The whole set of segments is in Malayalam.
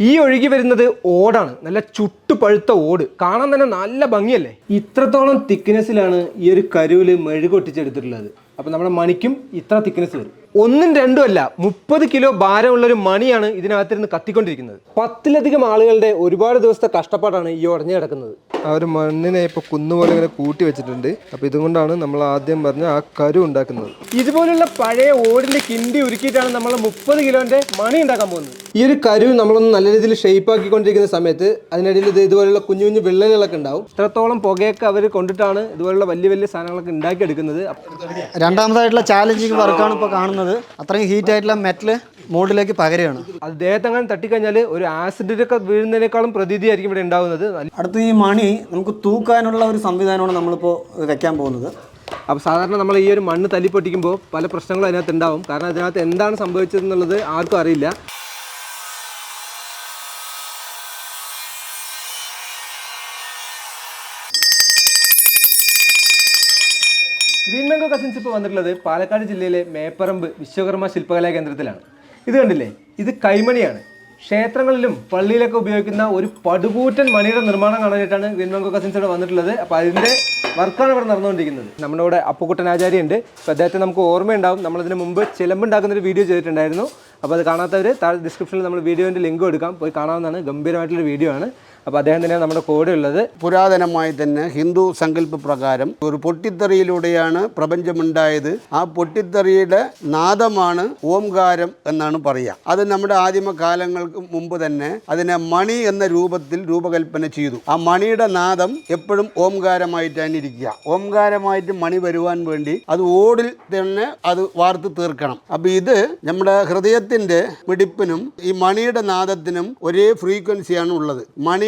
ഈ ഒഴുകി വരുന്നത് ഓടാണ്. നല്ല ചുട്ടുപഴുത്ത ഓട്. കാണാൻ തന്നെ നല്ല ഭംഗിയല്ലേ? ഇത്രത്തോളം തിക്നെസ്സിലാണ് ഈ ഒരു കരുവിൽ മെഴുകൊട്ടിച്ചെടുത്തിട്ടുള്ളത്. അപ്പൊ നമ്മുടെ മണിക്കും ഇത്ര തിക്നെസ് വരും. ഒന്നും രണ്ടും അല്ല മുപ്പത് കിലോ ഭാരമുള്ള ഒരു മണിയാണ് ഇതിനകത്തിരുന്ന് കത്തിക്കൊണ്ടിരിക്കുന്നത്. പത്തിലധികം ആളുകളുടെ ഒരുപാട് ദിവസത്തെ കഷ്ടപ്പാടാണ് ഈ ഉടഞ്ഞു കിടക്കുന്നത്. ആ ഒരു മണ്ണിനെ ഇപ്പൊ കുന്നുപോലെ ഇങ്ങനെ കൂട്ടി വെച്ചിട്ടുണ്ട്. അപ്പൊ ഇതുകൊണ്ടാണ് നമ്മൾ ആദ്യം പറഞ്ഞ ആ കരു ഉണ്ടാക്കുന്നത്. ഇതുപോലുള്ള പഴയ ഓടിന്റെ കിണ്ടി ഉരുക്കിയിട്ടാണ് നമ്മൾ മുപ്പത് കിലോന്റെ മണി ഉണ്ടാക്കാൻ പോകുന്നത്. ഈ ഒരു കരു നമ്മളൊന്ന് നല്ല രീതിയിൽ ഷേപ്പ് ആക്കിക്കൊണ്ടിരിക്കുന്ന സമയത്ത് അതിനിടയിൽ ഇത് ഇതുപോലുള്ള കുഞ്ഞു കുഞ്ഞു വിള്ളലുകളൊക്കെ ഉണ്ടാവും. ഇത്രത്തോളം പുകയൊക്കെ അവർ കൊണ്ടിട്ടാണ് ഇതുപോലുള്ള വലിയ വലിയ സാധനങ്ങളൊക്കെ ഉണ്ടാക്കിയെടുക്കുന്നത്. രണ്ടാമതായിട്ടുള്ള ചാലഞ്ചിങ് വർക്കാണ് ഇപ്പോൾ കാണുന്നത്. അത്രയും ഹീറ്റ് ആയിട്ടുള്ള മെറ്റൽ മോഡിലേക്ക് പകരുകയാണ്. അത് അങ്ങനെ തട്ടിക്കഴിഞ്ഞാൽ ഒരു ആസിഡിലൊക്കെ വീഴുന്നതിനേക്കാളും പ്രതീതിയായിരിക്കും ഇവിടെ ഉണ്ടാവുന്നത്. അടുത്ത ഈ മണി നമുക്ക് തൂക്കാനുള്ള ഒരു സംവിധാനമാണ് നമ്മളിപ്പോൾ വെക്കാൻ പോകുന്നത്. അപ്പോൾ സാധാരണ നമ്മൾ ഈ ഒരു മണ്ണ് തല്ലി പൊട്ടിക്കുമ്പോൾ പല പ്രശ്നങ്ങളും അതിനകത്ത് ഉണ്ടാവും. കാരണം അതിനകത്ത് എന്താണ് സംഭവിച്ചതെന്നുള്ളത് ആർക്കും അറിയില്ല. ഗ്രീൻ കസിൻസ് ഇപ്പോൾ വന്നിട്ടുള്ളത് പാലക്കാട് ജില്ലയിലെ മേപ്പറമ്പ് വിശ്വകർമ്മ ശില്പകലാ കേന്ദ്രത്തിലാണ്. ഇത് കണ്ടില്ലേ? ഇത് കൈമണിയാണ്. ക്ഷേത്രങ്ങളിലും പള്ളിയിലൊക്കെ ഉപയോഗിക്കുന്ന ഒരു പടുകൂറ്റൻ മണിയുടെ നിർമ്മാണം കാണാനായിട്ടാണ് ഗ്രീൻ മാംഗോ കസിൻസ് ഇവിടെ വന്നിട്ടുള്ളത്. അപ്പോൾ അതിന്റെ വർക്കാണ് ഇവിടെ നടന്നുകൊണ്ടിരിക്കുന്നത്. നമ്മുടെ ഇവിടെ അപ്പുക്കുട്ടൻ ആചാര്യ ഉണ്ട് അപ്പോൾ അദ്ദേഹത്തെ നമുക്ക് ഓർമ്മയുണ്ടാവും. നമ്മളതിന് മുമ്പ് ചിലമ്പുണ്ടാക്കുന്ന ഒരു വീഡിയോ ചെയ്തിട്ടുണ്ടായിരുന്നു. അപ്പോൾ അത് കാണാത്തവർ താഴെ ഡിസ്ക്രിപ്ഷനിൽ നമ്മൾ വീഡിയോന്റെ ലിങ്ക് കൊടുക്കാം പോയി കാണാവുന്നതാണ്. ഗംഭീരമായിട്ടുള്ള വീഡിയോ ആണ്. അപ്പോൾ അദ്ദേഹം തന്നെയാണ് നമ്മുടെ കൂടെ ഉള്ളത്. പുരാതനമായി തന്നെ ഹിന്ദു സങ്കല്പ പ്രകാരം ഒരു പൊട്ടിത്തെറിയിലൂടെയാണ് പ്രപഞ്ചമുണ്ടായത്. ആ പൊട്ടിത്തെറിയുടെ നാദമാണ് ഓംകാരം എന്നാണ് പറയുക അത് നമ്മുടെ ആദിമ കാലങ്ങൾക്ക് മുമ്പ് തന്നെ അതിനെ മണി എന്ന രൂപത്തിൽ രൂപകൽപ്പന ചെയ്തു. ആ മണിയുടെ നാദം എപ്പോഴും ഓംകാരമായിട്ടാണ് ഇരിക്കുക. ഓംകാരമായിട്ട് മണി വരുവാൻ വേണ്ടി അത് ഓടിൽ തന്നെ അത് വാർത്ത് തീർക്കണം. അപ്പോൾ ഇത് നമ്മുടെ ഹൃദയത്തിന്റെ മിടിപ്പിനും ഈ മണിയുടെ നാദത്തിനും ഒരേ ഫ്രീക്വൻസിയാണ് ഉള്ളത്.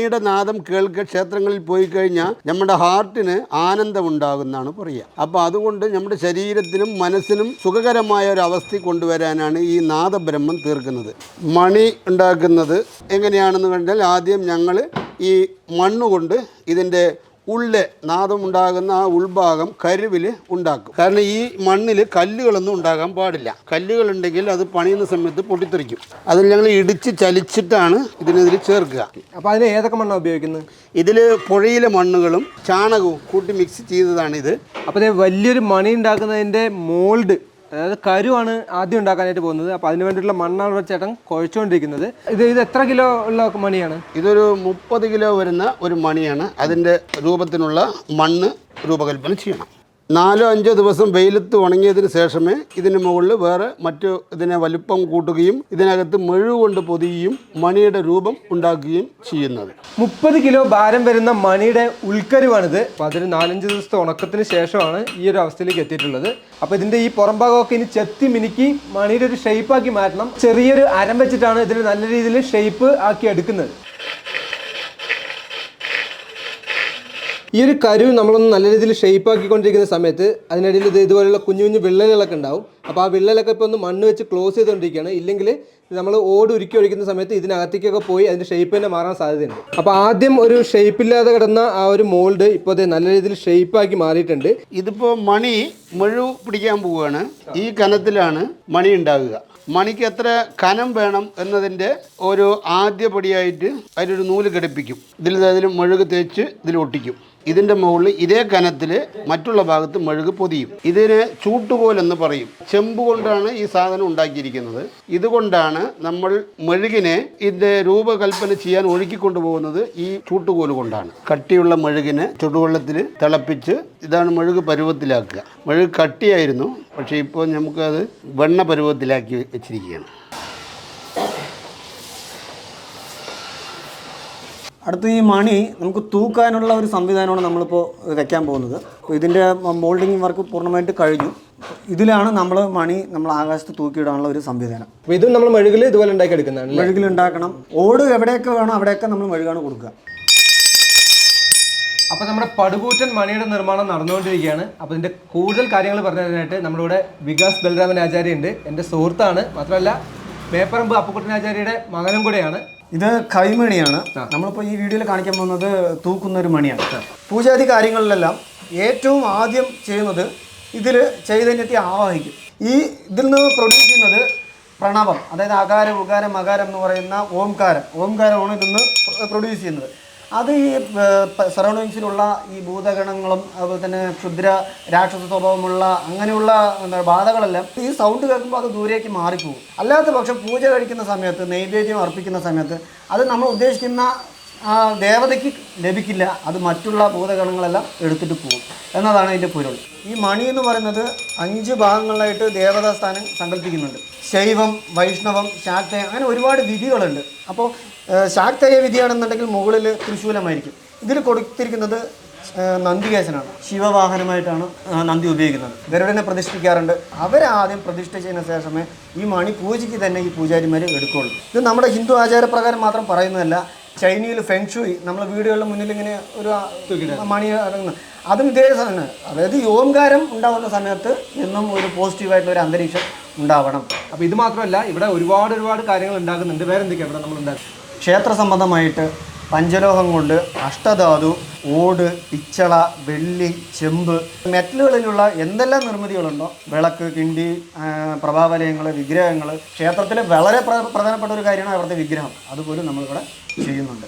മണിയുടെ നാദം കേൾക്ക ക്ഷേത്രങ്ങളിൽ പോയി കഴിഞ്ഞാൽ നമ്മുടെ ഹാർട്ടിന് ആനന്ദം ഉണ്ടാകുന്നതാണ് പറയുക. അപ്പോൾ അതുകൊണ്ട് നമ്മുടെ ശരീരത്തിനും മനസ്സിനും സുഖകരമായ ഒരു അവസ്ഥ കൊണ്ടുവരാനാണ് ഈ നാദബ്രഹ്മം തീർക്കുന്നത്. മണി ഉണ്ടാക്കുന്നത് എങ്ങനെയാണെന്ന് കണ്ടാൽ ആദ്യം ഞങ്ങൾ ഈ മണ്ണുകൊണ്ട് ഇതിന്റെ ഉള്ളിൽ നാദമുണ്ടാകുന്ന ആ ഉൾഭാഗം കരുവിൽ ഉണ്ടാക്കും. കാരണം ഈ മണ്ണിൽ കല്ലുകളൊന്നും ഉണ്ടാകാൻ പാടില്ല. കല്ലുകളുണ്ടെങ്കിൽ അത് പണിയുന്ന സമയത്ത് പൊട്ടിത്തെറിക്കും. അതിൽ ഞങ്ങൾ ഇടിച്ച് ചലിച്ചിട്ടാണ് ഇതിനെതിൽ ചേർക്കുക. അപ്പോൾ അതിന് ഏതൊക്കെ മണ്ണാണ് ഉപയോഗിക്കുന്നത് ഇതിൽ പുഴയിലെ മണ്ണുകളും ചാണകവും കൂട്ടി മിക്സ് ചെയ്തതാണിത്. അപ്പോൾ വലിയൊരു മണി ഉണ്ടാക്കുന്നതിന്റെ മോൾഡ് അതായത് കരുവാണ് ആദ്യം ഉണ്ടാക്കാനായിട്ട് പോകുന്നത്. അപ്പോൾ അതിന് വേണ്ടിയിട്ടുള്ള മണ്ണാണ് ഇവിടെ ചേട്ടൻ കുഴച്ചുകൊണ്ടിരിക്കുന്നത്. ഇത് ഇത് എത്ര കിലോ ഉള്ള മണിയാണ്? ഇതൊരു മുപ്പത് കിലോ വരുന്ന ഒരു മണിയാണ്. അതിന്റെ രൂപത്തിനുള്ള മണ്ണ് രൂപകൽപ്പന ചെയ്യണം. നാലോ അഞ്ചോ ദിവസം വെയിലത്ത് ഉണങ്ങിയതിന് ശേഷമേ ഇതിന് മുകളിൽ വേറെ മറ്റു ഇതിനെ വലുപ്പം കൂട്ടുകയും ഇതിനകത്ത് മെഴു കൊണ്ട് പൊതിയുകയും മണിയുടെ രൂപം ഉണ്ടാക്കുകയും ചെയ്യുന്നത്. മുപ്പത് കിലോ ഭാരം വരുന്ന മണിയുടെ ഉൾക്കരുവാണിത്. അപ്പോൾ അതൊരു നാലഞ്ച് ദിവസത്തെ ഉണക്കത്തിന് ശേഷമാണ് ഈ ഒരു അവസ്ഥയിലേക്ക് എത്തിയിട്ടുള്ളത്. അപ്പോൾ ഇതിന്റെ ഈ പുറം ഭാഗമൊക്കെ ഇനി ചെത്തി മിനുക്കി മണിയുടെ ഒരു ഷേപ്പ് ആക്കി മാറ്റണം. ചെറിയൊരു അരം വെച്ചിട്ടാണ് ഇതിന് നല്ല രീതിയിൽ ഷേപ്പ് ആക്കി എടുക്കുന്നത്. ഈ ഒരു കരു നമ്മളൊന്ന് നല്ല രീതിയിൽ ഷേപ്പ് ആക്കിക്കൊണ്ടിരിക്കുന്ന സമയത്ത് അതിനിടയിൽ ഇത് ഇതുപോലുള്ള കുഞ്ഞു കുഞ്ഞു വിള്ളലുകളൊക്കെ ഉണ്ടാവും. അപ്പോൾ ആ വിള്ളലൊക്കെ ഇപ്പോൾ ഒന്ന് മണ്ണ് വെച്ച് ക്ലോസ് ചെയ്തുകൊണ്ടിരിക്കുകയാണ് ഇല്ലെങ്കിൽ നമ്മൾ ഓട് ഉരുക്കി ഒഴിക്കുന്ന സമയത്ത് ഇതിനകത്തേക്കൊക്കെ പോയി അതിന്റെ ഷേപ്പ് തന്നെ മാറാൻ സാധ്യതയുണ്ട്. അപ്പോൾ ആദ്യം ഒരു ഷേപ്പ് ഇല്ലാതെ കിടന്ന ആ ഒരു മോൾഡ് ഇപ്പോൾ ദേ നല്ല രീതിയിൽ ഷേപ്പ് ആക്കി മാറിയിട്ടുണ്ട്. ഇതിപ്പോൾ മണി മുഴു പിടിക്കാൻ പോവുകയാണ്. ഈ കനത്തിലാണ് മണി ഉണ്ടാകുക മണിക്ക് എത്ര കനം വേണം എന്നതിന്റെ ഒരു ആദ്യപടിയായിട്ട് അതിലൊരു നൂൽ ഘടിപ്പിക്കും. ഇതിൽ അതിൽ മുഴുക് തേച്ച് ഇതിൽ ഒട്ടിക്കും. ഇതിന്റെ മുകളിൽ ഇതേ കനത്തിൽ മറ്റുള്ള ഭാഗത്ത് മെഴുക് പൊതിയും. ഇതിന് ചൂട്ടുകോൽ എന്ന് പറയും. ചെമ്പ് കൊണ്ടാണ് ഈ സാധനം ഉണ്ടാക്കിയിരിക്കുന്നത്. ഇതുകൊണ്ടാണ് നമ്മൾ മെഴുകിനെ ഇതിന്റെ രൂപകൽപ്പന ചെയ്യാൻ ഒഴുക്കിക്കൊണ്ടു പോകുന്നത് ഈ ചൂട്ടുകോൽ കൊണ്ടാണ്. കട്ടിയുള്ള മെഴുകിനെ ചുടുവെള്ളത്തിൽ തിളപ്പിച്ച് ഇതാണ് മെഴുക് പരുവത്തിലാക്കുക. മെഴുക് കട്ടിയായിരുന്നു. പക്ഷേ ഇപ്പോൾ നമുക്കത് വെണ്ണ പരുവത്തിലാക്കി വെച്ചിരിക്കുകയാണ്. അടുത്ത ഈ മണി നമുക്ക് തൂക്കാനുള്ള ഒരു സംവിധാനമാണ് നമ്മളിപ്പോൾ വെക്കാൻ പോകുന്നത്. അപ്പോൾ ഇതിന്റെ മോൾഡിങ് വർക്ക് പൂർണമായിട്ട് കഴിഞ്ഞു. ഇതിലാണ് നമ്മൾ മണി നമ്മൾ ആകാശത്ത് തൂക്കിയിടാനുള്ള ഒരു സംവിധാനം. അപ്പോൾ ഇതും നമ്മൾ മെഴുകിൽ ഇതുപോലെ ഉണ്ടാക്കി എടുക്കുന്നതാണ് മെഴുകിൽ ഉണ്ടാക്കണം. ഓട് എവിടെയൊക്കെ വേണോ അവിടെയൊക്കെ നമ്മൾ മെഴുകാണ് കൊടുക്കുക. അപ്പോൾ നമ്മുടെ പടുകൂറ്റൻ മണിയുടെ നിർമ്മാണം നടന്നുകൊണ്ടിരിക്കുകയാണ്. അപ്പോൾ ഇതിന്റെ കൂടുതൽ കാര്യങ്ങൾ പറഞ്ഞു തരാനായിട്ട് നമ്മുടെ വികാസ് ബലരാമൻ ആചാര്യ ഉണ്ട് എന്റെ സുഹൃത്താണ്. മാത്രമല്ല പേപ്പറമ്പ് അപ്പുക്കുട്ടൻ ആചാര്യയുടെ മകനും കൂടെയാണ്. ഇത് കൈമണിയാണ്. നമ്മളിപ്പോൾ ഈ വീഡിയോയിൽ കാണിക്കാൻ പോകുന്നത് തൂക്കുന്ന ഒരു മണിയാണ്. പൂജാതി കാര്യങ്ങളിലെല്ലാം ഏറ്റവും ആദ്യം ചെയ്യുന്നത് ഇതിൽ ചൈതന്യത്തെ ആവാഹിക്കും. ഈ ഇതിൽ നിന്ന് പ്രൊഡ്യൂസ് ചെയ്യുന്നത് പ്രണവം അതായത് അകാരം ഉകാരം മകാരം എന്ന് പറയുന്ന ഓംകാരം. ഓംകാരമാണ് ഇതിൽ നിന്ന് പ്രൊഡ്യൂസ് ചെയ്യുന്നത്. അത് ഈ സറൗണ്ടിങ്സിലുള്ള ഈ ഭൂതഗണങ്ങളും അതുപോലെ തന്നെ ക്ഷുദ്ര രാക്ഷസ സ്വഭാവമുള്ള അങ്ങനെയുള്ള എന്താ ബാധകളെല്ലാം ഈ സൗണ്ട് കേൾക്കുമ്പോൾ അത് ദൂരേക്ക് മാറിപ്പോകും. അല്ലാത്ത പക്ഷം പൂജ കഴിക്കുന്ന സമയത്ത് നൈവേദ്യം അർപ്പിക്കുന്ന സമയത്ത് അത് നമ്മൾ ഉദ്ദേശിക്കുന്ന ദേവതയ്ക്ക് ലഭിക്കില്ല. അത് മറ്റുള്ള ഭൂതഗണങ്ങളെല്ലാം എടുത്തിട്ട് പോകും. എന്നതാണ് അതിന്റെ പൊരുൾ. ഈ മണി എന്ന് പറയുന്നത് അഞ്ച് ഭാഗങ്ങളിലായിട്ട് ദേവതാ സ്ഥാനം സങ്കല്പിക്കുന്നുണ്ട്. ശൈവം വൈഷ്ണവം ശാക്തയം അങ്ങനെ ഒരുപാട് വിധികളുണ്ട്. അപ്പോൾ ശാക്തേയ വിധിയാണെന്നുണ്ടെങ്കിൽ മുകളിൽ തൃശൂലമായിരിക്കും ഇതിൽ കൊടുത്തിരിക്കുന്നത് നന്ദികേശനാണ്. ശിവവാഹനമായിട്ടാണ് നന്ദി ഉപയോഗിക്കുന്നത്. ഗരുഡനെ പ്രതിഷ്ഠിക്കാറുണ്ട്. അവരാദ്യം പ്രതിഷ്ഠ ചെയ്യുന്ന ശേഷമേ ഈ മണി പൂജയ്ക്ക് തന്നെ ഈ പൂജാരിമാർ എടുക്കുകയുള്ളൂ ഇത് നമ്മുടെ ഹിന്ദു ആചാരപ്രകാരം മാത്രം പറയുന്നതല്ല. ചൈനയിൽ ഫെങ്ഷുയി നമ്മൾ വീടുകളുടെ മുന്നിൽ ഇങ്ങനെ ഒരു മണി ഇറങ്ങുന്നു അതും ഇതേ സാധനം. അതായത് യോംകാരം ഉണ്ടാകുന്ന സമയത്ത് എന്നും ഒരു പോസിറ്റീവായിട്ടുള്ള ഒരു അന്തരീക്ഷം ഉണ്ടാവണം. അപ്പോൾ ഇത് മാത്രമല്ല ഇവിടെ ഒരുപാട് ഒരുപാട് കാര്യങ്ങൾ ഉണ്ടാകുന്നുണ്ട് വേറെ എന്തൊക്കെയാണ് ഇവിടെ നമ്മൾ ഉണ്ടാക്കുന്നത്? ക്ഷേത്ര സംബന്ധമായിട്ട് പഞ്ചലോഹം കൊണ്ട് അഷ്ടധാതു ഓട് പിച്ചള വെള്ളി ചെമ്പ് മെറ്റലുകളിലുള്ള എന്തെല്ലാം നിർമ്മിതികളുണ്ടോ? വിളക്ക് കിണ്ടി പ്രഭാവലയങ്ങൾ വിഗ്രഹങ്ങൾ ക്ഷേത്രത്തിലെ വളരെ പ്ര- പ്രധാനപ്പെട്ട ഒരു കാര്യമാണ് അവിടുത്തെ വിഗ്രഹം. അതുപോലും നമ്മളിവിടെ ചെയ്യുന്നുണ്ട്.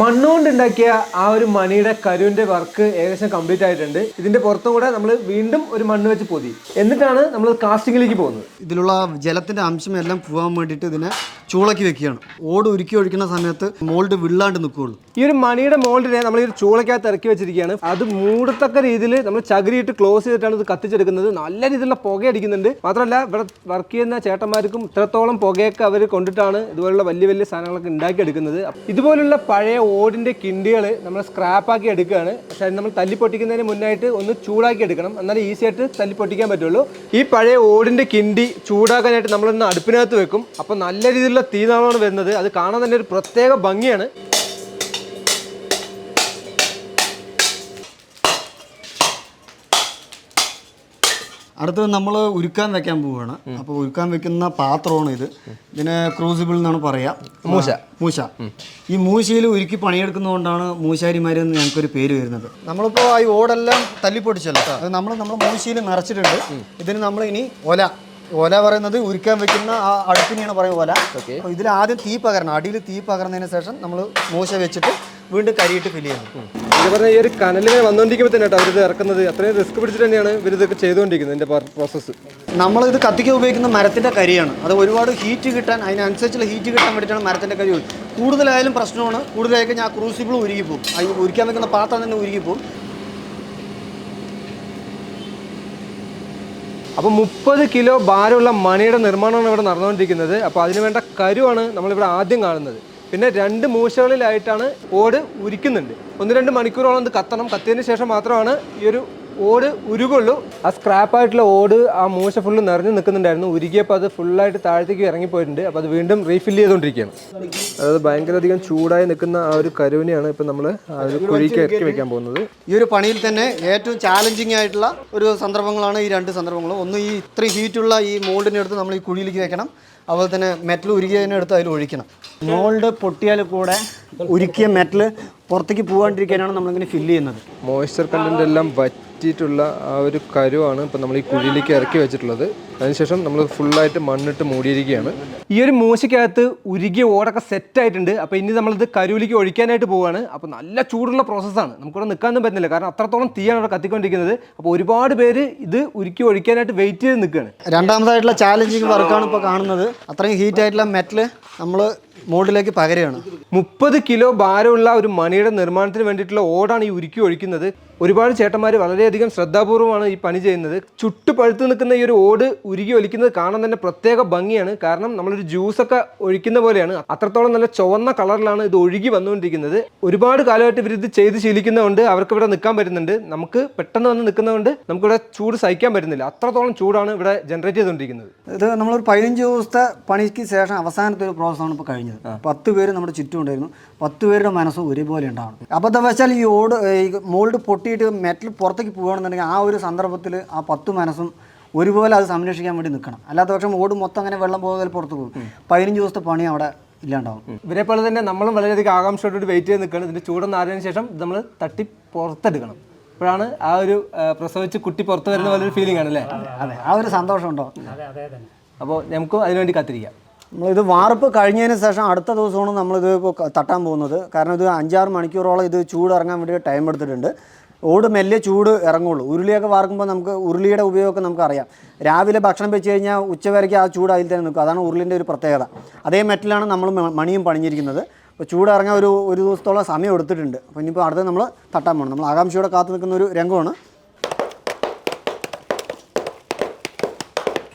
മണ്ണുകൊണ്ട് ഉണ്ടാക്കിയ ആ ഒരു മണിയുടെ കരുവിന്റെ വർക്ക് ഏകദേശം കംപ്ലീറ്റ് ആയിട്ടുണ്ട്. ഇതിന്റെ പുറത്തും കൂടെ നമ്മൾ വീണ്ടും ഒരു മണ്ണ് വെച്ച് പൊതി. എന്നിട്ടാണ് നമ്മൾ കാസ്റ്റിംഗിലേക്ക് പോകുന്നത്. ഇതിലുള്ള ജലത്തിന്റെ അംശം എല്ലാം പോകാൻ വേണ്ടിയിട്ട് ഇതിനെ ചൂളക്കി വെക്കുകയാണ്. ഓട് ഉരുക്കി ഒഴിക്കുന്ന സമയത്ത് മോൾഡ് വിള്ളാണ്ട് നിൽക്കുകയുള്ളൂ. ഈ ഒരു മണിയുടെ മോൾഡിനെ നമ്മൾ ഈ ഒരു ചൂളക്കകത്ത് ഇറക്കി വെച്ചിരിക്കുകയാണ്. അത് മൂടത്തക്ക രീതിയിൽ നമ്മൾ ചകിരിയിട്ട് ക്ലോസ് ചെയ്തിട്ടാണ് ഇത് കത്തിച്ചെടുക്കുന്നത്. നല്ല രീതിയിലുള്ള പുകയടിക്കുന്നുണ്ട്. മാത്രമല്ല ഇവിടെ വർക്ക് ചെയ്യുന്ന ചേട്ടന്മാർക്കും ഇത്രത്തോളം പുകയൊക്കെ അവർ കൊണ്ടിട്ടാണ് ഇതുപോലുള്ള വലിയ വലിയ സാധനങ്ങളൊക്കെ ഉണ്ടാക്കിയെടുക്കുന്നത്. ഇതുപോലുള്ള പഴയ ഓടിന്റെ കിണ്ടികൾ നമ്മൾ സ്ക്രാപ്പാക്കി എടുക്കുകയാണ്. പക്ഷേ നമ്മൾ തല്ലി പൊട്ടിക്കുന്നതിന് മുന്നായിട്ട് ഒന്ന് ചൂടാക്കി എടുക്കണം. എന്നാലേ ഈസി ആയിട്ട് തല്ലി പൊട്ടിക്കാൻ പറ്റുള്ളൂ. ഈ പഴയ ഓടിന്റെ കിണ്ടി ചൂടാക്കാനായിട്ട് നമ്മളൊന്ന് അടുപ്പിനകത്ത് വെക്കും. അപ്പോൾ നല്ല രീതിയിലുള്ള തീനാളമാണ് വരുന്നത്. അത് കാണാൻ തന്നെ ഒരു പ്രത്യേക ഭംഗിയാണ്. അടുത്തത് നമ്മൾ ഉരുക്കാൻ വെക്കാൻ പോവുകയാണ് അപ്പോൾ ഉരുക്കാൻ വെക്കുന്ന പാത്രമാണ് ഇത്. ഇതിനെ ക്രൂസിബിൾ എന്നാണ് പറയുക മൂശ. മൂശ. ഈ മൂശയിൽ ഉരുക്കി പണിയെടുക്കുന്നതുകൊണ്ടാണ് മൂശാരിമാർ എന്ന് ഞങ്ങൾക്കൊരു പേര് വരുന്നത്. നമ്മളിപ്പോൾ ഈ ഓടെല്ലാം തല്ലിപ്പൊടിച്ചല്ലോ. അത് നമ്മൾ നമ്മൾ മൂശയിൽ നിറച്ചിട്ടുണ്ട്. ഇതിന് നമ്മൾ ഇനി ഒല. ഒല പറയുന്നത് ഉരുക്കാൻ വെക്കുന്ന ആ അടുപ്പിനെയാണ് പറയുന്നത് ഓല. അപ്പോൾ ഇതിൽ ആദ്യം തീ പകരണം. അടിയിൽ തീ പകർന്നതിന് ശേഷം നമ്മൾ മൂശ വെച്ചിട്ട് വീണ്ടും കരിയിട്ട് ഫില്ല് ചെയ്യണം. ഇത് പറഞ്ഞാൽ ഈ ഒരു കനലിങ്ങനെ വന്നുകൊണ്ടിരിക്കുമ്പോൾ തന്നെ കേട്ടോ അവരിത് ഇറക്കുന്നത്. അത്രയും റിസ്ക് പിടിച്ചിട്ട് തന്നെയാണ് ഇവർ ഇതൊക്കെ ചെയ്തുകൊണ്ടിരിക്കുന്നത് എന്റെ പ്രോസസ്സ് നമ്മളിത് കത്തിക്കാൻ ഉപയോഗിക്കുന്ന മരത്തിന്റെ കരിയാണ്. അത് ഒരുപാട് ഹീറ്റ് കിട്ടാൻ അതിനനുസരിച്ചുള്ള ഹീറ്റ് കിട്ടാൻ വേണ്ടിയിട്ടാണ് മരത്തിന്റെ കരി. കൂടുതലായാലും പ്രശ്നമാണ്. കൂടുതലായി ഞാൻ ക്രൂസിബിൾ ഉരുകിപ്പോവും അത് ഉരുക്കാൻ ഉരിക്കാൻ വെക്കുന്ന പാത്രം തന്നെ ഉരുകിപ്പോവും അപ്പോൾ മുപ്പത് കിലോ ഭാരമുള്ള മണിയുടെ നിർമ്മാണമാണ് ഇവിടെ നടന്നുകൊണ്ടിരിക്കുന്നത്. അപ്പോൾ അതിനുവേണ്ട കരുവാണ് നമ്മളിവിടെ ആദ്യം കാണുന്നത്. പിന്നെ രണ്ട് മൂശകളിലായിട്ടാണ് ഓട് ഉരിക്കുന്നുണ്ട്. ഒന്ന് രണ്ട് മണിക്കൂറോളം ഇത് കത്തണം. കത്തിയതിന് ശേഷം മാത്രമാണ് ഈ ഒരു ഓട് ഉരുകുള്ളൂ. ആ സ്ക്രാപ്പായിട്ടുള്ള ഓട് ആ മൂശ ഫുള്ള് നിറഞ്ഞു നിൽക്കുന്നുണ്ടായിരുന്നു. ഉരുകിയപ്പോൾ അത് ഫുള്ളായിട്ട് താഴത്തേക്ക് ഇറങ്ങിപ്പോയിട്ടുണ്ട് അപ്പോൾ അത് വീണ്ടും റീഫിൽ ചെയ്തുകൊണ്ടിരിക്കുകയാണ്. അതായത് ഭയങ്കര അധികം ചൂടായി നിൽക്കുന്ന ആ ഒരു കരുവിനെയാണ് ഇപ്പം നമ്മൾ ആ ഒരു കുഴിക്ക് ഇറക്കി വെക്കാൻ പോകുന്നത്. ഈ ഒരു പണിയിൽ തന്നെ ഏറ്റവും ചാലഞ്ചിങ് ആയിട്ടുള്ള ഒരു സന്ദർഭങ്ങളാണ് ഈ രണ്ട് സന്ദർഭങ്ങളും. ഒന്ന് ഈ ഇത്രയും ഹീറ്റുള്ള ഈ മോൾഡിന്റെ അടുത്ത് നമ്മൾ ഈ കുഴിയിലേക്ക് വെക്കണം. അതുപോലെ തന്നെ മെറ്റൽ ഉരുകിയതിനെ എടുത്ത് അതിൽ ഒഴിക്കണം. മോൾഡ് പൊട്ടിയാൽ കൂടെ ഉരുക്കിയ മെറ്റൽ പുറത്തേക്ക് പോകാണ്ടിരിക്കാനാണ് നമ്മളിങ്ങനെ ഫില്ല് ചെയ്യുന്നത്. മോയ്സ്ചർ കണ്ടന്റ് എല്ലാം വറ്റിയിട്ടുള്ള ആ ഒരു കരുവാണ് ഇപ്പം നമ്മൾ ഈ കുഴിയിലേക്ക് ഇറക്കി വെച്ചിട്ടുള്ളത്. അതിനുശേഷം നമ്മൾ ഫുള്ളായിട്ട് മണ്ണിട്ട് മൂടിയിരിക്കുകയാണ്. ഈ ഒരു മൂശയ്ക്കകത്ത് ഉരുകിയ ഓടൊക്കെ സെറ്റ് ആയിട്ടുണ്ട്. അപ്പോൾ ഇനി നമ്മളിത് കരുവിലേക്ക് ഒഴിക്കാനായിട്ട് പോവുകയാണ് അപ്പോൾ നല്ല ചൂടുള്ള പ്രോസസ്സാണ് നമുക്കിവിടെ നിൽക്കാനൊന്നും പറ്റുന്നില്ല. കാരണം അത്രത്തോളം തീയാണ് അവിടെ കത്തിക്കൊണ്ടിരിക്കുന്നത്. അപ്പോൾ ഒരുപാട് പേര് ഇത് ഉരുക്കി ഒഴിക്കാനായിട്ട് വെയിറ്റ് ചെയ്ത് നിൽക്കുകയാണ് രണ്ടാമതായിട്ടുള്ള ചാലഞ്ചിങ് വർക്കാണ് ഇപ്പോൾ കാണുന്നത്. അത്രയും ഹീറ്റ് ആയിട്ടുള്ള മെറ്റൽ നമ്മൾ മോൾഡിലേക്ക് പകരുകയാണ് മുപ്പത് കിലോ ഭാരമുള്ള ഒരു മണിയുടെ നിർമ്മാണത്തിന് വേണ്ടിയിട്ടുള്ള ഓടാണ് ഈ ഉരുക്കി ഒഴിക്കുന്നത്. ഒരുപാട് ചേട്ടന്മാർ വളരെയധികം ശ്രദ്ധാപൂർവമാണ് ഈ പണി ചെയ്യുന്നത്. ചുട്ടു പഴുത്ത് നിൽക്കുന്ന ഈ ഒരു ഓട് ഉരുകി ഒലിക്കുന്നത് കാണാൻ തന്നെ പ്രത്യേക ഭംഗിയാണ്. കാരണം നമ്മളൊരു ജ്യൂസൊക്കെ ഒഴിക്കുന്ന പോലെയാണ്. അത്രത്തോളം നല്ല ചുവന്ന കളറിലാണ് ഇത് ഒഴുകി വന്നുകൊണ്ടിരിക്കുന്നത്. ഒരുപാട് കാലമായിട്ട് ഇവർ ഇത് ചെയ്ത് ശീലിക്കുന്നതുകൊണ്ട് അവർക്ക് ഇവിടെ നിൽക്കാൻ പറ്റുന്നുണ്ട്. നമുക്ക് പെട്ടെന്ന് വന്ന് നിൽക്കുന്നതുകൊണ്ട് നമുക്കിവിടെ ചൂട് സഹിക്കാൻ പറ്റുന്നില്ല. അത്രത്തോളം ചൂടാണ് ഇവിടെ ജനറേറ്റ് ചെയ്തുകൊണ്ടിരിക്കുന്നത്. ഇത് നമ്മളൊരു പതിനഞ്ച് ദിവസത്തെ പണിക്ക് ശേഷം അവസാനത്തെ ഒരു പ്രോസസ്സാണ് ഇപ്പോൾ കഴിഞ്ഞത്. പത്ത് പേര് നമ്മുടെ ചുറ്റും ഉണ്ടായിരുന്നു. പത്ത് പേരുടെ മനസ്സും ഒരുപോലെ ഉണ്ടാവണം. അബദ്ധവശാൽ ഈ ഓട് ഈ മോൾഡ് പൊട്ടിയിട്ട് മെറ്റൽ പുറത്തേക്ക് പോകുകയാണെന്നുണ്ടെങ്കിൽ ആ ഒരു സന്ദർഭത്തിൽ ആ പത്ത് മനസ്സും ഒരുപോലെ അത് സംരക്ഷിക്കാൻ വേണ്ടി നിൽക്കണം. അല്ലാത്ത പക്ഷം ഓട് മൊത്തം അങ്ങനെ വെള്ളം പോകാതെ പുറത്ത് പോകും. പതിനഞ്ച് ദിവസത്തെ പണി അവിടെ ഇല്ലാണ്ടാവും. ഇവരെ പോലെ തന്നെ നമ്മളും വളരെയധികം ആകാംക്ഷയോട് വെയിറ്റ് ചെയ്ത് നിൽക്കണം. ഇതിന്റെ ചൂടൊന്ന് ആറിയതിനു ശേഷം നമ്മൾ തട്ടി പുറത്തെടുക്കണം. അപ്പോഴാണ് ആ ഒരു പ്രസവിച്ച് കുട്ടി പുറത്ത് വരുന്ന പോലെ ഒരു ഫീലിംഗ് ആണ് അല്ലേ അതെ. ആ ഒരു സന്തോഷം ഉണ്ടോ അപ്പോൾ നമുക്ക് അതിനുവേണ്ടി കാത്തിരിക്കാം. നമ്മളിത് വാർപ്പ് കഴിഞ്ഞതിന് ശേഷം അടുത്ത ദിവസമാണ് നമ്മളിത് ഇപ്പോൾ തട്ടാൻ പോകുന്നത്. കാരണം ഇത് അഞ്ചാറ് മണിക്കൂറോളം ഇത് ചൂട് ഇറങ്ങാൻ വേണ്ടി ടൈം എടുത്തിട്ടുണ്ട്. ഓട് മെല്ലെ ചൂട് ഇറങ്ങുള്ളൂ. ഉരുളിയൊക്കെ വാർക്കുമ്പോൾ നമുക്ക് ഉരുളിയുടെ ഉപയോഗമൊക്കെ നമുക്കറിയാം. രാവിലെ ഭക്ഷണം വെച്ച് കഴിഞ്ഞാൽ ഉച്ചവരയ്ക്ക് ആ ചൂട് അതിൽ തന്നെ നിൽക്കും. അതാണ് ഉരുളിന്റെ ഒരു പ്രത്യേകത. അതേ മെറ്റലാണ് നമ്മൾ മണിയും പണിഞ്ഞിരിക്കുന്നത്. അപ്പോൾ ചൂട് ഇറങ്ങാൻ ഒരു ഒരു ദിവസത്തോളം സമയം എടുത്തിട്ടുണ്ട്. അപ്പോൾ ഇനിയിപ്പോൾ അടുത്ത് നമ്മൾ തട്ടാൻ പോകണം. നമ്മൾ ആകാംക്ഷയോടെ കാത്തു നിൽക്കുന്ന ഒരു രംഗമാണ്.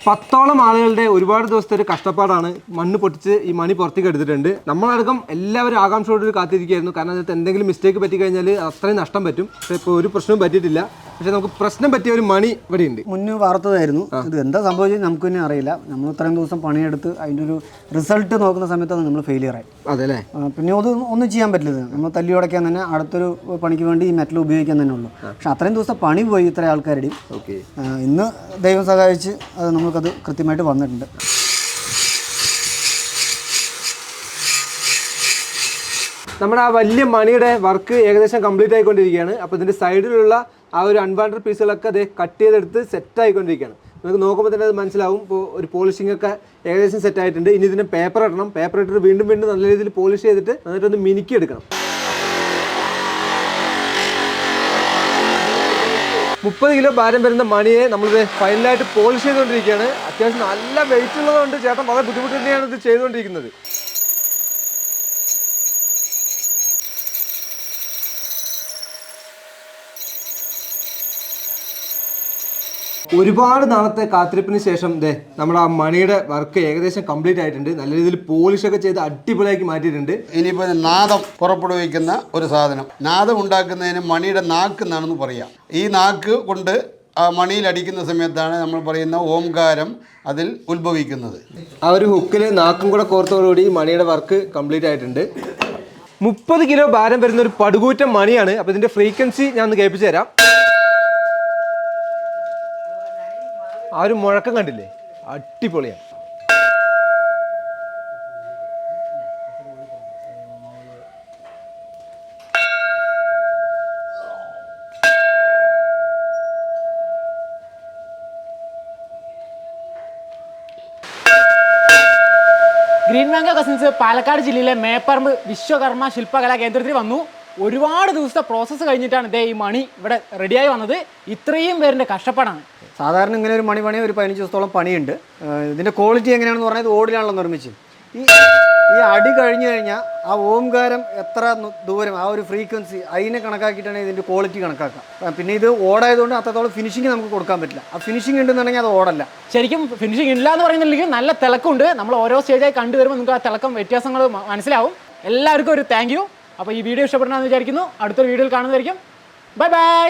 പത്തോളം ആളുകളുടെ ഒരുപാട് ദിവസത്തെ ഒരു കഷ്ടപ്പാടാണ് മണ്ണ് പൊട്ടിച്ച് ഈ മണി പുറത്തേക്ക് എടുത്തിട്ടുണ്ട്. നമ്മളടക്കം എല്ലാവരും ആകാംക്ഷയോട് കാത്തിരിക്കുകയായിരുന്നു. കാരണം അതിനകത്ത് എന്തെങ്കിലും മിസ്റ്റേക്ക് പറ്റി കഴിഞ്ഞാൽ അത്രയും നഷ്ടം പറ്റും. പക്ഷെ ഇപ്പോൾ ഒരു പ്രശ്നവും പറ്റിയിട്ടില്ല. പക്ഷെ നമുക്ക് പ്രശ്നം പറ്റിയ ഒരു മണി ഇവിടെ ഉണ്ട് മുന്ന് വാർത്തതായിരുന്നു. ഇത് എന്താ സംഭവിച്ചത് നമുക്ക് തന്നെ അറിയില്ല. നമ്മൾ ഇത്രയും ദിവസം പണിയെടുത്ത് അതിന്റെ ഒരു റിസൾട്ട് നോക്കുന്ന സമയത്താണ് നമ്മൾ ഫെയിലിയർ ആയി അതെ അല്ലേ പിന്നെ അത് ഒന്നും ചെയ്യാൻ പറ്റില്ല നമ്മൾ തല്ലി ഉടയ്ക്കാൻ തന്നെ അടുത്തൊരു പണിക്ക് വേണ്ടി ഈ മെറ്റൽ ഉപയോഗിക്കാൻ തന്നെ ഉള്ളൂ. പക്ഷെ അത്രയും ദിവസം പണി പോയി ഇത്ര ആൾക്കാരുടെയും. ഓക്കെ. ഇന്ന് ദൈവം സഹായിച്ച് അത് നമുക്കത് കൃത്യമായിട്ട് വന്നിട്ടുണ്ട്. നമ്മുടെ ആ വലിയ മണിയുടെ വർക്ക് ഏകദേശം കംപ്ലീറ്റ് ആയിക്കൊണ്ടിരിക്കുകയാണ്. അപ്പോൾ ഇതിന്റെ സൈഡിലുള്ള ആ ഒരു അൺവാണ്ടഡ് പീസുകളൊക്കെ അത് കട്ട് ചെയ്തെടുത്ത് സെറ്റ് ആയിക്കൊണ്ടിരിക്കുകയാണ്. നമുക്ക് നോക്കുമ്പോൾ തന്നെ അത് മനസ്സിലാവും. ഇപ്പോൾ ഒരു പോളിഷിംഗ് ഒക്കെ ഏകദേശം സെറ്റ് ആയിട്ടുണ്ട്. ഇനി ഇതിന് പേപ്പർ ഇടണം. പേപ്പർ ഇട്ടിട്ട് വീണ്ടും വീണ്ടും നല്ല രീതിയിൽ പോളിഷ് ചെയ്തിട്ട് എന്നിട്ടൊന്ന് മിനുക്കി എടുക്കണം. മുപ്പത് കിലോ ഭാരം വരുന്ന മണിയെ നമ്മളിത് ഫൈനലായിട്ട് പോളിഷ് ചെയ്തുകൊണ്ടിരിക്കുകയാണ്. അത്യാവശ്യം നല്ല വെയിറ്റ് ഉള്ളതുകൊണ്ട് ചേട്ടൻ വളരെ ബുദ്ധിമുട്ട് തന്നെയാണ് ഇത് ചെയ്തുകൊണ്ടിരിക്കുന്നത്. ഒരുപാട് നാളത്തെ കാത്തിരിപ്പിന് ശേഷം ദേ നമ്മുടെ ആ മണിയുടെ വർക്ക് ഏകദേശം കംപ്ലീറ്റ് ആയിട്ടുണ്ട്. നല്ല രീതിയിൽ പോളിഷ് ഒക്കെ ചെയ്ത് അടിപൊളിയാക്കി മാറ്റിയിട്ടുണ്ട്. ഇനിയിപ്പോൾ നാദം പുറപ്പെടുവിക്കുന്ന ഒരു സാധനം. നാദം ഉണ്ടാക്കുന്നതിന് മണിയുടെ നാക്ക് എന്നാണെന്ന് പറയാം. ഈ നാക്ക് കൊണ്ട് ആ മണിയിൽ അടിക്കുന്ന സമയത്താണ് നമ്മൾ പറയുന്ന ഓംകാരം അതിൽ ഉത്ഭവിക്കുന്നത്. ആ ഒരു ഹുക്കിൽ നാക്കും കൂടെ കോർത്തോടുകൂടി ഈ മണിയുടെ വർക്ക് കംപ്ലീറ്റ് ആയിട്ടുണ്ട്. മുപ്പത് കിലോ ഭാരം വരുന്ന ഒരു പടുകൂറ്റൻ മണിയാണ്. അപ്പോൾ ഇതിന്റെ ഫ്രീക്വൻസി ഞാൻ ഒന്ന് കേൾപ്പിച്ചു തരാം. ആ ഒരു മുഴക്കം കണ്ടില്ലേ? അടിപൊളിയാണ്. ഗ്രീൻ മാംഗോ കസിൻസ് പാലക്കാട് ജില്ലയിലെ മേപ്പറമ്പ് വിശ്വകർമ്മ ശില്പകലാ കേന്ദ്രത്തിൽ വന്നു. ഒരുപാട് ദിവസത്തെ പ്രോസസ്സ് കഴിഞ്ഞിട്ടാണ് ഇതേ ഈ മണി ഇവിടെ റെഡിയായി വന്നത്. ഇത്രയും പേരിന്റെ കഷ്ടപ്പാടാണ്. സാധാരണ ഇങ്ങനെ ഒരു മണി പണി ഒരു പതിനഞ്ച് ദിവസത്തോളം പണിയുണ്ട്. ഇതിന്റെ ക്വാളിറ്റി എങ്ങനെയാണെന്ന് പറഞ്ഞാൽ ഓടിലാണല്ലോ നിർമ്മിച്ച് ഈ ഈ അടി കഴിഞ്ഞു കഴിഞ്ഞാൽ ആ ഓംകാരം എത്ര ദൂരം ആ ഒരു ഫ്രീക്വൻസി അതിനെ കണക്കാക്കിയിട്ടാണ് ഇതിന്റെ ക്വാളിറ്റി കണക്കാക്കുക. പിന്നെ ഇത് ഓടായതുകൊണ്ട് അത്രത്തോളം ഫിനിഷിങ് നമുക്ക് കൊടുക്കാൻ പറ്റില്ല. ആ ഫിനിഷിംഗ് ഉണ്ടെന്നുണ്ടെങ്കിൽ അത് ഓടല്ല. ശരിക്കും ഫിനിഷിംഗ് ഇല്ല എന്ന് പറയുന്നില്ലെങ്കിൽ നല്ല തിളക്കമുണ്ട്. നമ്മൾ ഓരോ സ്റ്റേജായി കണ്ടുവരുമ്പോൾ നിങ്ങൾക്ക് ആ തിളക്കം വ്യത്യാസങ്ങൾ മനസ്സിലാവും. എല്ലാവർക്കും ഒരു താങ്ക് യു അപ്പോൾ ഈ വീഡിയോ ഇഷ്ടപ്പെടണമെന്ന് വിചാരിക്കുന്നു. അടുത്തൊരു വീഡിയോയിൽ കാണുന്നതായിരിക്കും. Bye bye